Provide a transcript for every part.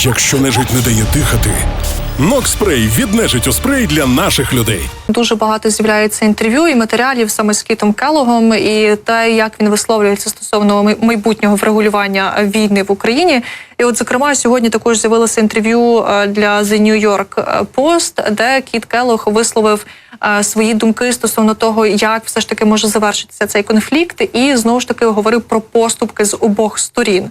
Якщо нежить не дає дихати, Нокспрей від нежиттю спрей для наших людей. Дуже багато з'являється інтерв'ю і матеріалів саме з Кітом Келогом, і те, як він висловлюється стосовно майбутнього врегулювання війни в Україні. І, от, зокрема, сьогодні також з'явилося інтерв'ю е, для The New York Post, де Кіт Келог висловив е, свої думки стосовно того, як все ж таки може завершитися цей конфлікт, і знову ж таки говорив про поступки з обох сторін.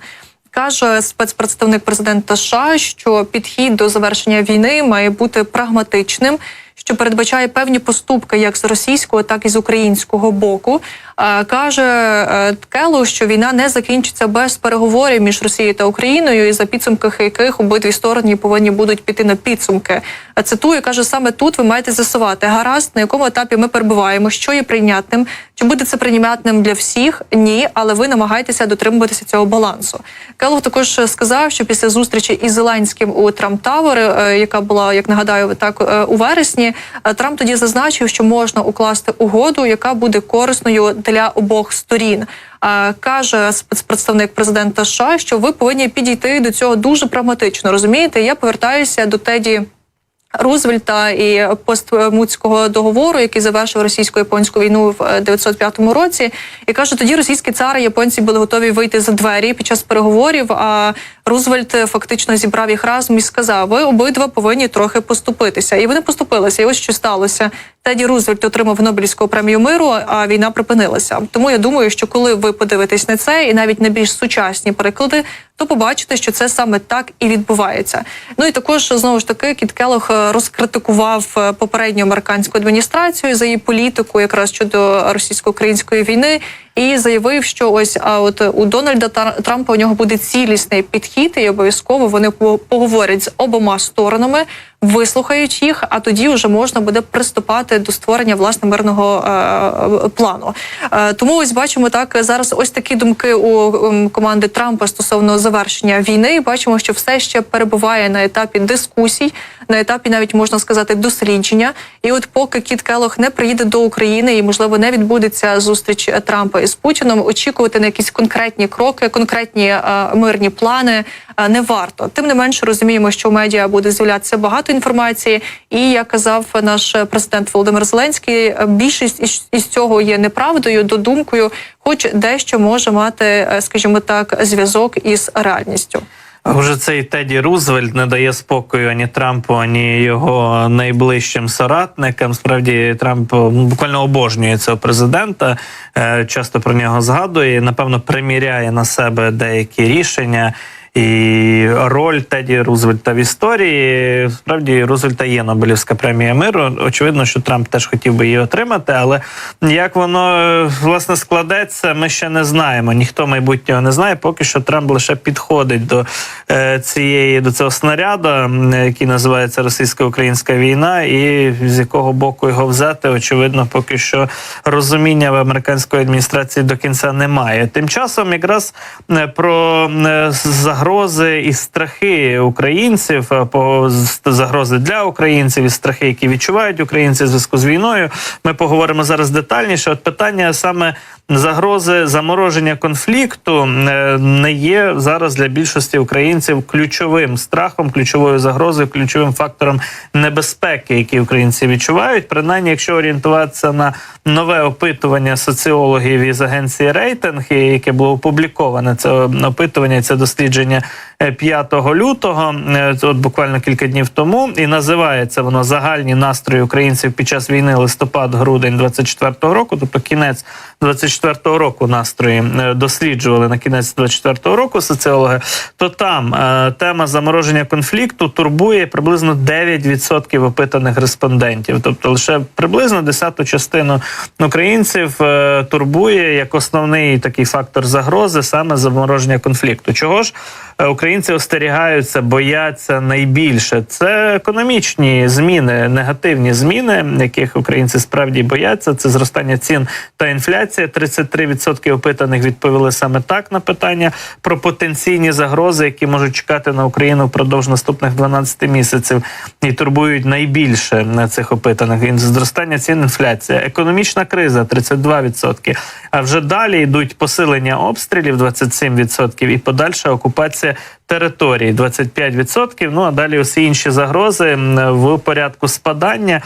Каже спецпредставник президента США, що підхід до завершення війни має бути прагматичним, що передбачає певні поступки як з російського, так і з українського боку. Е, Каже е, Келло, що війна не закінчиться без переговорів між Росією та Україною, і за підсумки яких обидві сторони повинні будуть піти на підсумки. Е, Цитую, каже, саме тут ви маєте з'ясувати гаразд, на якому етапі ми перебуваємо, що є прийнятним, чи буде це прийнятним для всіх? Ні, але ви намагаєтеся дотримуватися цього балансу. Келлог також сказав, що після зустрічі із Зеленським у Трамп Тавер, яка була, як нагадаю, так у вересні, Трамп тоді зазначив, що можна укласти угоду, яка буде корисною для обох сторін. Е, Каже спецпредставник президента США, що ви повинні підійти до цього дуже прагматично. Розумієте, я повертаюся до Теді. Рузвельта і постмутського договору, який завершив російсько-японську війну в 905 році, і каже, тоді російські цари японці були готові вийти за двері під час переговорів. А Рузвельт фактично зібрав їх разом і сказав: ви обидва повинні трохи поступитися. І вони поступилися. І ось що сталося. Теді Рузвельт отримав Нобелівську премію миру, а війна припинилася. Тому я думаю, що коли ви подивитесь на це і навіть на більш сучасні приклади, то побачите, що це саме так і відбувається. Ну і також знову ж таки Кіт Келлог е, розкритикував е, попередню американську адміністрацію за її політику, якраз щодо російсько-української війни, і заявив, що ось а от у Дональда Трампа у нього буде цілісний підхід, і обов'язково вони по- поговорять з обома сторонами, вислухають їх, а тоді вже можна буде приступати до створення власне мирного е, плану. Е, тому ось бачимо так зараз. Ось такі думки у ем, команди Трампа стосовно завершення війни. Бачимо, що все ще перебуває на етапі дискусій, на етапі навіть можна сказати дослідження. І от поки Кіт Келох не приїде до України і можливо не відбудеться зустріч е, Трампа із Путіном, очікувати на якісь конкретні кроки, конкретні е, мирні плани е, не варто. Тим не менше розуміємо, що в медіа буде з'являтися багато інформації. І як казав наш президент Володимир Зеленський, е, більшість із, із цього є неправдою, додумкою, хоч дещо може мати, е, скажімо так, зв'язок із реальністю. Вже цей Теді Рузвельт не дає спокою ані Трампу, ані його найближчим соратникам. Справді Трамп буквально обожнює цього президента, е, часто про нього згадує. Напевно, приміряє на себе деякі рішення. І роль Теді Рузвельта в історії справді Рузвельта є Нобелівська премія миру. Очевидно, що Трамп теж хотів би її отримати, але як воно власне складеться, ми ще не знаємо. Ніхто майбутнього не знає. Поки що Трамп лише підходить до е, цієї до цього снаряду, який називається російсько-українська війна, і з якого боку його взяти, очевидно, поки що розуміння в американської адміністрації до кінця немає. Тим часом, якраз е, про е, загрози і страхи українців, е, по загрози для українців і страхи, які відчувають українці в зв'язку з війною. Ми поговоримо зараз детальніше. От питання саме загрози замороження конфлікту е, не є зараз для більшості українців ключовим страхом, ключовою загрозою, ключовим фактором небезпеки, які українці відчувають. Принаймні, якщо орієнтуватися на нове опитування соціологів із агенції рейтинг, яке було опубліковане це опитування, це дослідження е, 5 лютого, е, от буквально кілька днів тому, і називається воно загальні настрої українців під час війни листопад-грудень 24-го року, тобто кінець 24-го року настрої е, досліджували на кінець 24-го року соціологи. То там е, тема замороження конфлікту турбує приблизно 9% опитаних респондентів, тобто лише приблизно десяту частину українців е, турбує як основний такий фактор загрози саме замороження конфлікту. Чого ж українці остерігаються, бояться найбільше? Це економічні зміни, негативні зміни, яких українці справді бояться. Це зростання цін та інфляція. 33% опитаних відповіли саме так на питання про потенційні загрози, які можуть чекати на Україну впродовж наступних 12 місяців, і турбують найбільше на цих опитаних. Зростання цін, інфляція, економічна криза 32%. А вже далі йдуть посилення обстрілів 27% і подальша окупація окупація території 25%. Ну а далі усі інші загрози в порядку спадання.